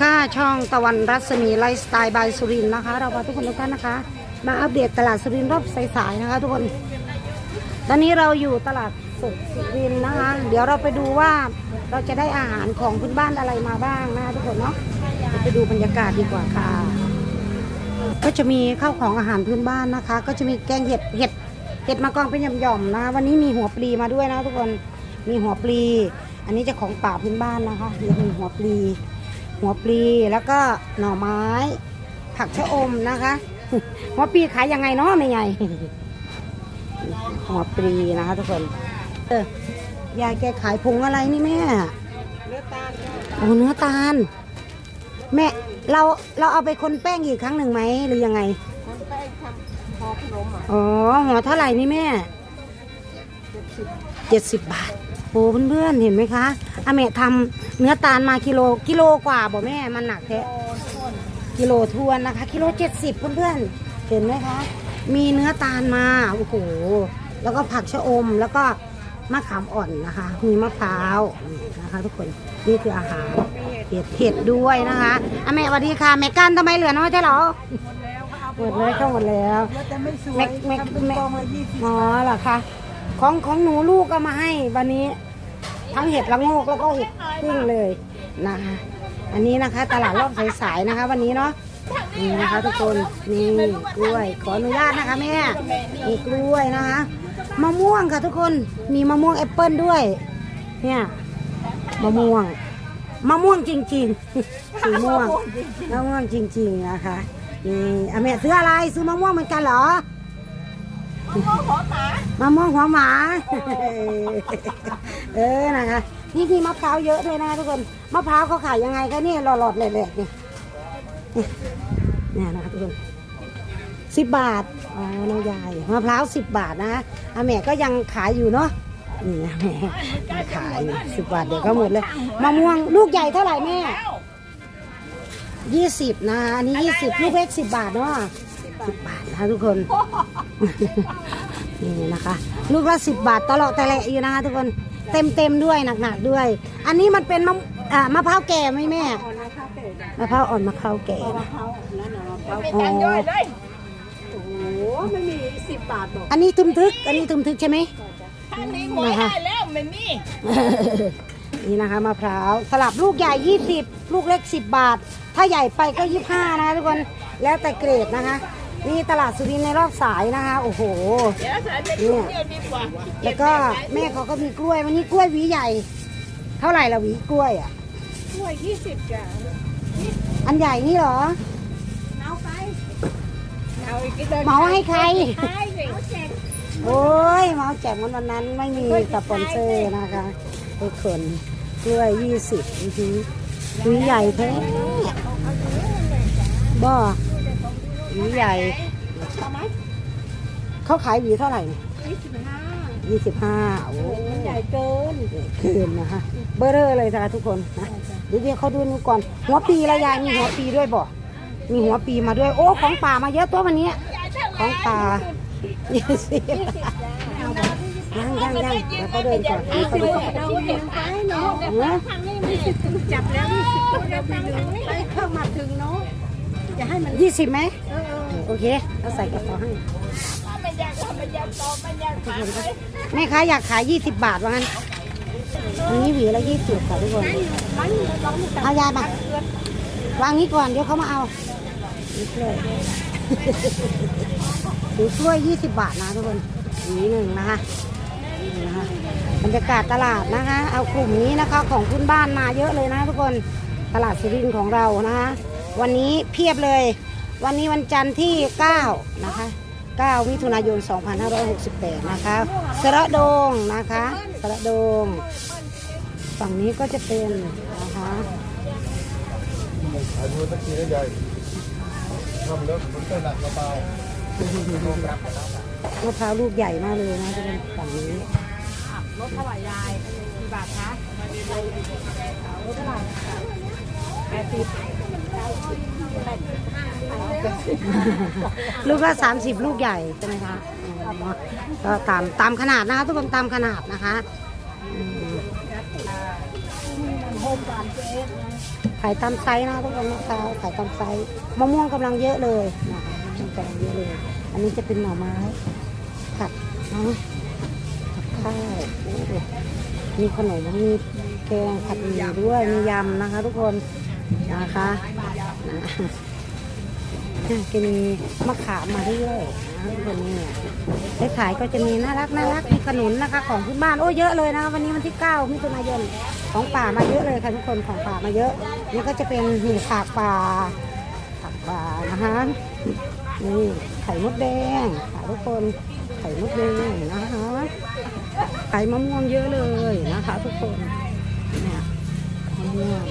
ค่ะช่องตะวันรัศมีไลฟ์สไตล์บายสุรินนะคะ เราพาทุกคนทุกท่านนะคะ มาอัปเดตตลาดสุรินรอบสายๆนะคะ ทุกคน ตอนนี้เราอยู่ตลาดสดสุรินนะคะ เดี๋ยวเราไปดูว่าเราจะได้อาหารของพื้นบ้านอะไรมาบ้างนะคะทุกคนเนาะเราไปดูบรรยากาศดีกว่าค่ะ ก็จะมีข้าวของอาหารพื้นบ้านนะคะ ก็จะมีแกงเห็ดเห็ดเห็ดมากองเป็นหย่อมๆนะวันนี้มีหัวปลีมาด้วยนะทุกคนมีหัวปลี อันนี้จะของป่าพื้นบ้านนะคะเดี๋ยวมีหัวปลี หัวปลีแล้วก็หน่อไม้ ผักชะอมนะคะ หัวปลีขายยังไงเนาะไม่ไงหัวปลีนะคะ ทุกคนเออยายแกขายผงอะไรนี่แม่เนื้อตาลก็โอ้เนื้อตาล แม่เราเราเอาไปคนแป้งอีกครั้งหนึ่งไหมหรือยังไงคนแป้งทำห่อขนมอะอ๋อหัวเท่าไหร่นี่แม่เจ็ดสิบเจ็ดสิบบาท โอ้เพื่อนๆเห็นไหมคะอาแม่ทำเนื้อตาลมากิโลกิโลกว่าบ่แม่มันหนักแท้โอ้ท่วนกิโลทวนนะคะ กิโลเจ็ดสิบเพื่อนๆเห็นไหมคะ มีเนื้อตาลมาโอ้โหแล้วก็ผักชะอมแล้วก็มะขามอ่อนนะคะ มีมะพร้าวนะคะ ทุกคนนี่คืออาหารเห็ดเห็ดด้วยนะคะอาแม่สวัสดีค่ะแม่กันทำไมเหลือน้อยใช่เหรอหมดแล้วเขาเอาหมดเลยเข้าหมดแล้วแล้วแต่ไม่สวแม็ยกแม็กทำเป็นแม็กกองละยี่สิบอ๋อเหรอคะ ของของหนูลูกก็มาให้วันนี้ ทั้งเห็ดละโงกแล้วก็เห็ดพึ่งเลยนะคะ อันนี้นะคะ ตลาดรอบสายๆนะคะ วันนี้เนาะนี่นะคะทุกคนนี่กล้วย ขออนุญาตนะคะแม่มีกล้วยนะคะมะม่วงค่ะทุกคนมีมะม่วงแอปเปิลด้วย เนี่ยมะม่วงมะม่วงจริงๆสีม่วงมะม่วงจริง ๆนะคะนี่อะแม่ซื้ออะไรซื้อมะม่วงเหมือนกันเหรอ มะม่วงหัวหมา เออนะคะ นี่มีมะพร้าวเยอะเลยนะทุกคน มะพร้าวเขาขายยังไงก็นี่หลอดๆแหลกๆนี่เนี่ยนะคะทุกคนสิบบาท อ๋อ น้องยาย มะพร้าวสิบบาทนะอาแม่ก็ยังขายอยู่เนาะ นี่อาแม่ขายสิบบาทเดี๋ยวก็หมดเลย มะม่วงลูกใหญ่เท่าไหร่แม่ยี่สิบนะอันนี้ยี่สิบลูกเล็กสิบบาทเนาะ สิบบาทนะคะทุกคน นี่นะคะ ลูกละสิบบาทตลอดแต่แหละอยู่นะคะทุกคนเต็มเต็มๆด้วยหนักๆด้วย อันนี้มันเป็นมะอ่ามะพร้าวแก่ไหมแม่อ่อนนะคะเตะมะพร้าวอ่อนมะพร้าวแก่มะนะพร้าวนั่นน่ะมะพร้าวอ๋อโอ้โหไม่มีสิบบาทหรอกอันนี้ทึมทึก อันนี้ทึมทึกใช่ไหมทางนี้หมวยได้แล้วไม่มีนี่นะคะมะพร้าวสลับลูกใหญ่ยี่สิบลูกเล็กสิบบาท ถ้าใหญ่ไปก็ยี่ห้านะคะทุกคนแล้วแต่เกรดนะคะ นี่ตลาดสุรินทร์ในรอบสายนะคะ โอ้โห เดี๋ยวสายเป็นถุงเดียวดีกว่าแล้วก็แม่เขาก็มีกล้วย วันนี้กล้วยหวีใหญ่ เท่าไหร่ละหวีกล้วยอะถ้วยยี่สิบจ้ะอันใหญ่นี่เหรอเอาไปเอาอีกเดินเหมาให้ใครใช่สิโอ้ยเมาแจกวันวันนั้นไม่มีสปอนเซอร์นะคะทุกคนกล้วยยี่สิบทีหวีใหญ่แท้บ่ห วีใหญ่เอาไหมเขาขายหวีเท่าไหร่ยี่สิบห้ายี่สิบห้าโอ้โอ้โหมันใหญ่เกินเกินนะคะ เบอร์เรอร์เลยนะคะทุกคนนะเดี๋ยวเดี๋ยวเขาดูนู่นก่อน หัวปีละยายมีหัวปีด้วยบ่มีหัวปีมาด้วย โอ้ ของป่ามาเยอะตัววันนี้ ของป่ายี่สิบยังยังยังเดี๋ยวเขาเดินก่อนเดี๋ยวเขาเดินก่อนเราเห็นไปเนาะเออทางนี้มีสิทธิ์จับแล้วยี่สิบตัวเราไปดึงไปเข้ามาถึงเนาะ อย่าให้มันยี่สิบไหมเออเออโอเคเราใส่กระเป๋าให้ไม่อยากทำไม่อยากตอบไม่อยากถามเลยแม่ค้าอยากขายยี่สิบบาทว่างั้นอันนี้หวีละยี่สิบค่ะทุกคนร้านร้านนี่แต่เอายายมาวางนี้ก่อนเดี๋ยวเขามาเอานี่กล้วยถือกล้วยยี่สิบบาทนะทุกคนอันนี้หนึ่งนะคะนี่นะคะบรรยากาศตลาดนะคะ เอากลุ่มนี้นะคะของพื้นบ้านมาเยอะเลยนะทุกคนตลาดสุรินทร์ของเรานะคะ วันนี้เพียบเลย วันนี้วันจันทร์ที่ 9 นะคะ 9มิถุนายน 2568 นะคะ สระโดงนะคะ สระโดง ฝั่งนี้ก็จะเป็นนะคะอายุตะกี้ได้ใหญ่ทำแล้วมันก็หนักกระเป๋ามะพร้าวลูกใหญ่มากเลยนะทุกคนฝั่งนี้รถเท่าไหร่ยายกี่บาทคะรถเท่าไหร่แปดสิบ ลูกละสามสิบลูกใหญ่ใช่ไหมคะอ๋อก็ตามตามขนาดนะคะ ทุกคนตามขนาดนะคะอืมขายตามไซส์นะทุกคนมะพร้าวขายตามไซส์มะม่วงกำลังเยอะเลยนะคะมะม่วงกำลังเยอะเลย อันนี้จะเป็นหน่อไม้ผัดเนาะกับข้าวโอ้โหมีขนมมีแกงผัดหมี่ด้วยมียำนะคะ ทุกคนนะคะ นะจะมีมะขามมาด้วยนะทุกคนเนี่ยได้ขายก็จะมีน่ารักน่ารักมีขนุนนะคะ ของพื้นบ้านโอ้เยอะเลยนะวันนี้วันที่9มิถุนายนของป่ามาเยอะเลยค่ะทุกคนของป่ามาเยอะนี่ก็จะเป็นหี่ผักป่าผักป่านะคะนี่ไข่มดแดงค่ะทุกคนไข่มดแดงนะคะไข่มะม่วงเยอะเลยนะคะ ทุกคนเนี่ยมะม่วง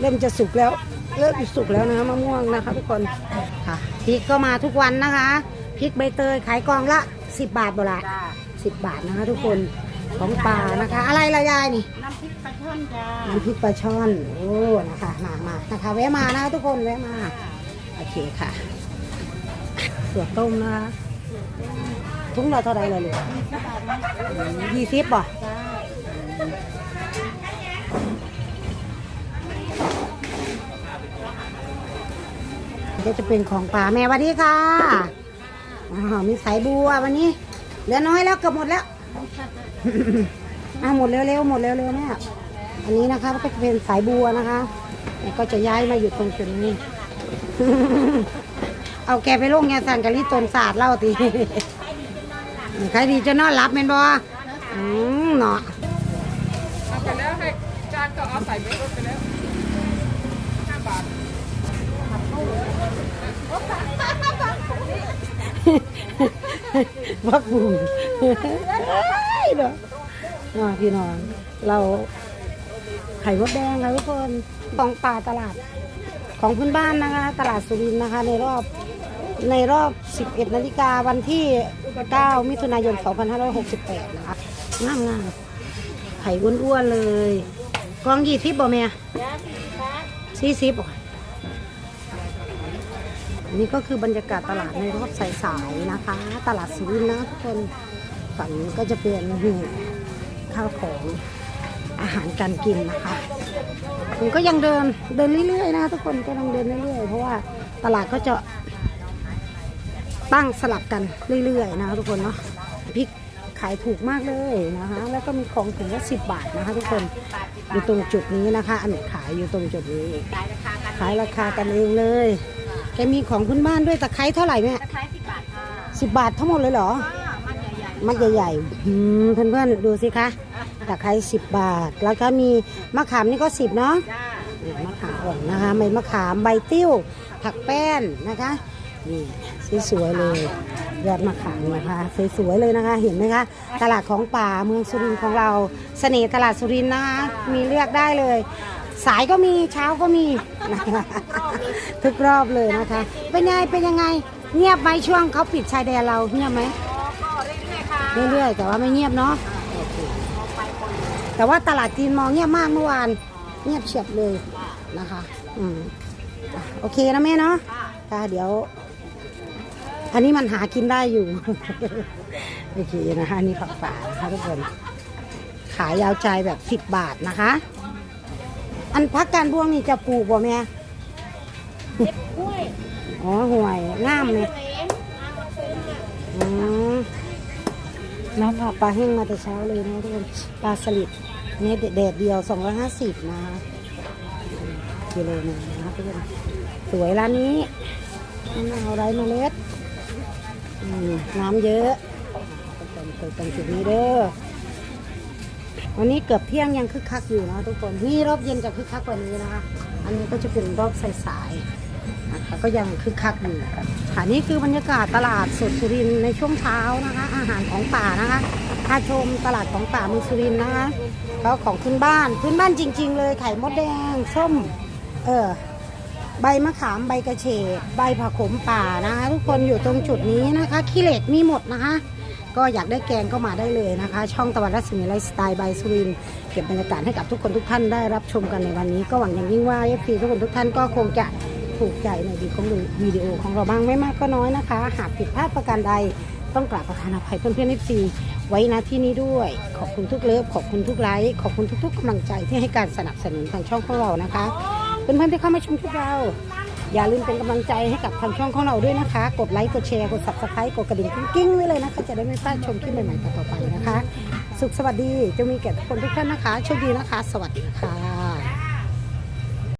เริ่มจะสุกแล้ว เริ่มสุกแล้วนะมะม่วงนะคะทุกคนค่ะพริกก็มาทุกวันนะคะพริกใบเตยขายกล่องละ 10 บาทโบราณสิบบาทนะคะ ทุกคนของป่านะคะ อะไรละยายนี่น้ำพริกปลาช่อนจ้าน้ำพริกปลาช่อนโอ้นะคะมามานะคะแวะมานะคะทุกคนแวะมาโอเคค่ะส่วนต้มนะคะทุงเราเท่าไรเลยลูกยี่สิบป่ะ ก็จะเป็นของป่าแม่วัสดีค่ะอ๋อมีสายบัววันนี้เหลือน้อยแล้วเกือบหมดแล้วอะหมดเร็วๆหมดเร็วๆแม่อันนี้นะคะก็จะเป็นสายบัวนะคะแก็จะย้ายมาอยู่ตรงจุดนี้ เอาแกไปลงยาสันกะลิตนศาสตร์เล่าตีใครดีจะนอนรับเป็นบ่อืมเนาะเอาไปแล้วให้จานก็เอาใส่ไปรถไปแล้วห้าบาท พักบุญเนาะพี่น้องเราไข่มดแดงค่ะทุกคนของป่าตลาดของพื้นบ้านนะคะ ตลาดสุรินทร์นะคะ ในรอบในรอบ 11 นาฬิกาวันที่ 9 มิถุนายน 2568 นะคะงามงามๆไข่อ้วนๆเลย กองยี่สิบบ่แม่สี่สิบบ่อั นนี้ก็คือบรรยากาศตลาดในรอบสายๆนะคะ ตลาดสุรินนะทุกคนฝั่งนี้ก็จะเป็นนี่ข้าวของอาหารการกินนะคะผมก็ยังเดินเดินเรื่อยๆนะทุกคนก็ต้องเดินเรื่อยๆเพราะว่าตลาดก็จะตั้งสลับกันเรื่อยๆ นะคะทุกคนเนาะพริกขายถูกมากเลยนะคะ แล้วก็มีของถึงละสิบบาทนะคะ ทุกคนอยู่ตรงจุดนี้นะคะ อันขายอยู่ตรงจุดนี้ ขายราคากันเองเลย แกมีของพื้นบ้านด้วยตะไคร้เท่าไหร่แม่ตะไคร้สิบบาทค่ะสิบบาททั้งหมดเลยเหรออ่ามันใหญ่มัดใหญ่ๆอืมเพื่อนๆดูสิคะตะไคร้สิบบาท แล้วก็มีมะขามนี่ก็สิบเนาะ ๆจ้านี่มะขามอ่อนนะคะใบมะขามใบติ้ว ผักแป้นนะคะนี่สวยๆเลยยอดมะขามนะคะสวยๆเลยนะคะ เห็นไหมคะ ตลาดของป่าเมืองสุรินทร์ของเราเสน่ห์ตลาดสุรินทร์นะคะมีเลือกได้เลย สายก็มีเช้าก็มีนะคะทุกรอบเลยนะคะ เป็นไงเป็นยังไง เงียบไหมช่วงเขาปิดชายแดนเราเงียบไหมก็เรื่อยๆค่ะเรื่อยๆแต่ว่าไม่เงียบเนาะแต่ว่าตลาดจีนมองเงียบมากเมื่อวาน เงียบเฉียบเลยนะคะอืมอะโอเคนะแม่เนาะค่ะเดี๋ยว อันนี้มันหากินได้อยู่ โอเคนะคะอันนี่ผักป่านะคะทุกคน ขายยาวใจแบบสิบบาทนะคะ อันพักการพวงนี่จะปลูกบ่แม่กล้วยอ๋อห่วยงามเลยเหลมเอามาซื้ออะอืมน้ำผักปลาแห้งมาแต่เช้าเลยนะทุกคนปลาสลิดเนี่ยแดดเดียว 250นะคะกิโลหนึงนะคะทุกคนสวยร้านนี้มะนาวไร้เมล็ดอืมน้ำเยอะตรงตรงตรงจุดนี้เด้อ วันนี้เกือบเที่ยงยังคึกคักอยู่นะทุกคนนี่รอบเย็นจะคึกคักกว่านี้นะคะ อันนี้ก็จะเป็นรอบสายๆนะคะก็ยังคึกคักอยู่ค่ะนี่คือบรรยากาศตลาดสดสุรินในช่วงเช้านะคะ อาหารของป่านะคะพาชมตลาดของป่าเมืองสุรินนะคะก็ของพื้นบ้านพื้นบ้านจริง ๆ เลยไข่มดแดงส้ม เออใบมะขามใบกระเฉดใบผักขมป่านะคะ ทุกคนอยู่ตรงจุดนี้นะคะขี้เหล็กมีหมดนะคะ ก็อยากได้แกงก็มาได้เลยนะคะ ช่องตะวันรัศมีไลฟ์สไตล์บายสุรินเก็บบรรยากาศให้กับทุกคนทุกท่านได้รับชมกันในวันนี้ ก็หวังอย่างยิ่งว่าเอฟซีทุกคนทุกท่านก็คงจะถูกใจในดีของวิดีโอของเราบ้างไม่มากก็น้อยนะคะ หากผิดพลาดประการใดต้องกราบประทานอภัยเพื่อนๆเอฟซีไว้นะที่นี้ด้วย ขอบคุณทุกเลิฟขอบคุณทุกไลค์ขอบคุณทุกๆกำลังใจที่ให้การสนับสนุนทางช่องของเรานะคะเพื่อนๆที่เข้ามาชมคลิปเรา อย่าลืมเป็นกำลังใจให้กับทางช่องของเราด้วยนะคะ กดไลค์ กดแชร์ กด subscribe กดกระดิ่งกิ้งๆไว้เลยนะคะ จะได้ไม่พลาดชมคลิปใหม่ๆต่อๆไปนะคะ สุขสวัสดีจะมีแก่ทุกคนทุกท่านนะคะ โชคดีนะคะ สวัสดีค่ะ